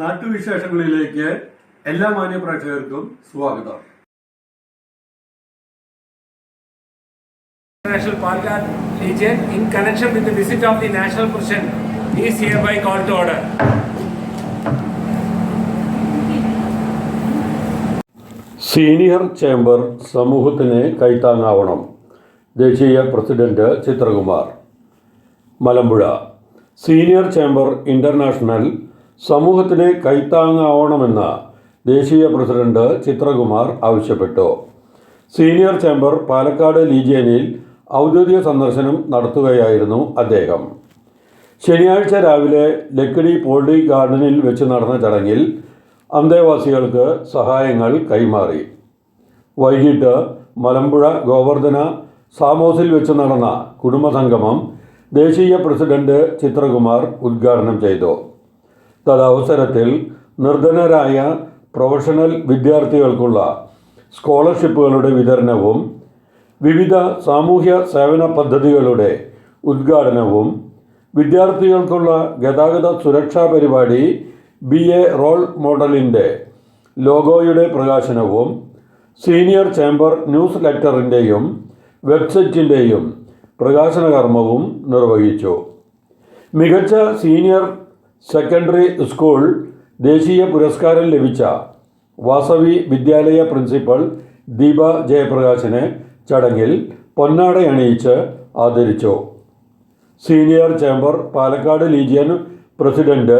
നാട്ടുവിശേഷങ്ങളിലേക്ക് എല്ലാ മാന്യപ്രേക്ഷകർക്കും സ്വാഗതം. National പാർലാൻ in connection with visit of the national president order senior chamber സമൂഹത്തിന് കൈത്താങ്ങാവണം. ദേശീയ president Chithrakumar. Malampuzha. Senior chamber international സമൂഹത്തിന് കൈത്താങ്ങാവണമെന്ന് ദേശീയ പ്രസിഡന്റ് ചിത്രകുമാർ ആവശ്യപ്പെട്ടു. സീനിയർ ചേംബർ പാലക്കാട് ലീജിയനിൽ ഔദ്യോഗിക സന്ദർശനം നടത്തുകയായിരുന്നു അദ്ദേഹം. ശനിയാഴ്ച രാവിലെ ലക്കിടി പോൾഡി ഗാർഡനിൽ വെച്ച് നടന്ന ചടങ്ങിൽ അന്തേവാസികൾക്ക് സഹായങ്ങൾ കൈമാറി. വൈകിട്ട് മലമ്പുഴ ഗോവർദ്ധന സാമോസിൽ വെച്ച് നടന്ന കുടുംബസംഗമം ദേശീയ പ്രസിഡന്റ് ചിത്രകുമാർ ഉദ്ഘാടനം ചെയ്തു. തദവസരത്തിൽ നിർധനരായ പ്രൊഫഷണൽ വിദ്യാർത്ഥികൾക്കുള്ള സ്കോളർഷിപ്പുകളുടെ വിതരണവും വിവിധ സാമൂഹ്യ സേവന പദ്ധതികളുടെ ഉദ്ഘാടനവും വിദ്യാർത്ഥികൾക്കുള്ള ഗതാഗത സുരക്ഷാ പരിപാടി ബി എ റോൾ മോഡലിന്റെ ലോഗോയുടെ പ്രകാശനവും സീനിയർ ചേംബർ ന്യൂസ് ലെറ്ററിന്റെയും വെബ്സൈറ്റിന്റെയും പ്രകാശന കർമ്മവും നിർവഹിച്ചു. മികച്ച സീനിയർ സെക്കൻഡറി സ്കൂൾ ദേശീയ പുരസ്കാരം ലഭിച്ച വാസവി വിദ്യാലയ പ്രിൻസിപ്പൽ ദീപ ജയപ്രകാശിനെ ചടങ്ങിൽ പൊന്നാട അണിയിച്ച് ആദരിച്ചു. Senior chamber Palakkad legion president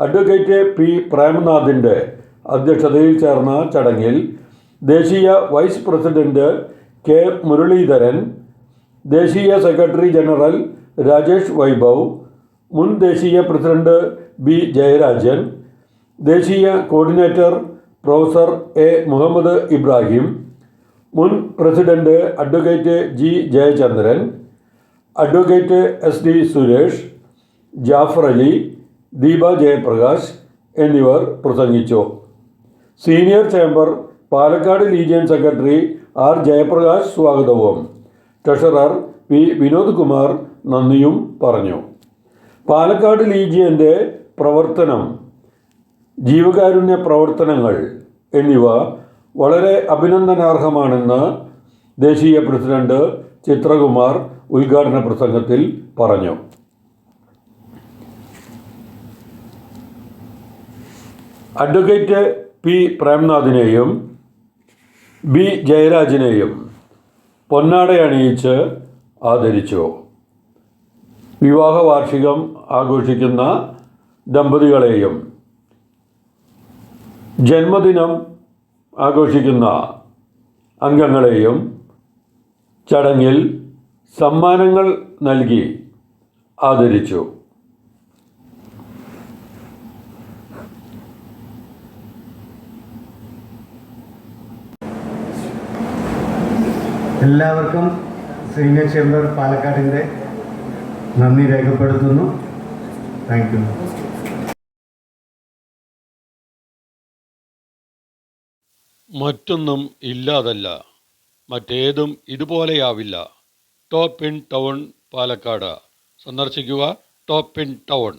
advocate P പ്രേമനാഥിന്റെ അധ്യക്ഷതയിൽ ചേർന്ന ചടങ്ങിൽ ദേശീയ വൈസ് പ്രസിഡന്റ് കെ മുരളീധരൻ ദേശീയ സെക്രട്ടറി ജനറൽ രാജേഷ് വൈഭവ് മുൻ ദേശീയ പ്രസിഡന്റ് ബി ജയരാജൻ ദേശീയ coordinator professor A Muhammad Ibrahim മുൻ president advocate G Jayachandran advocate S D Suresh Jaffar Ali Deepa Jayaprakash എന്നിവർ പ്രസംഗിച്ചു. Senior chamber Palakkad legion secretary R Jayaprakash സ്വാഗതവും. Treasurer P Vinod Kumar നന്ദിയും പറഞ്ഞു. പാലക്കാട് ലീജിയന്റെ പ്രവർത്തനം ജീവകാരുണ്യ പ്രവർത്തനങ്ങൾ എന്നിവ വളരെ അഭിനന്ദനാർഹമാണെന്ന് ദേശീയ പ്രസിഡന്റ് ചിത്രകുമാർ ഉദ്ഘാടന പ്രസംഗത്തിൽ പറഞ്ഞു. അഡ്വക്കേറ്റ് പി പ്രേംനാഥിനെയും ബി ജയരാജിനെയും പൊന്നാടയണിയിച്ച് ആദരിച്ചു. വിവാഹ വാർഷികം ആഘോഷിക്കുന്ന ദമ്പതികളെയും ജന്മദിനം ആഘോഷിക്കുന്ന അംഗങ്ങളെയും ചടങ്ങിൽ സമ്മാനങ്ങൾ നൽകി ആദരിച്ചു. എല്ലാവർക്കും സീനിയർ ചേംബർ പാലക്കാടിന്റെ നന്ദി രേഖപ്പെടുത്തുന്നു. താങ്ക് യു മറ്റൊന്നും ഇല്ലാതല്ല. മറ്റേതും ഇതുപോലെയാവില്ല. Top in town Palakkad. സന്ദർശിക്കുക ടോപ്പ് ഇൻ ടൗൺ.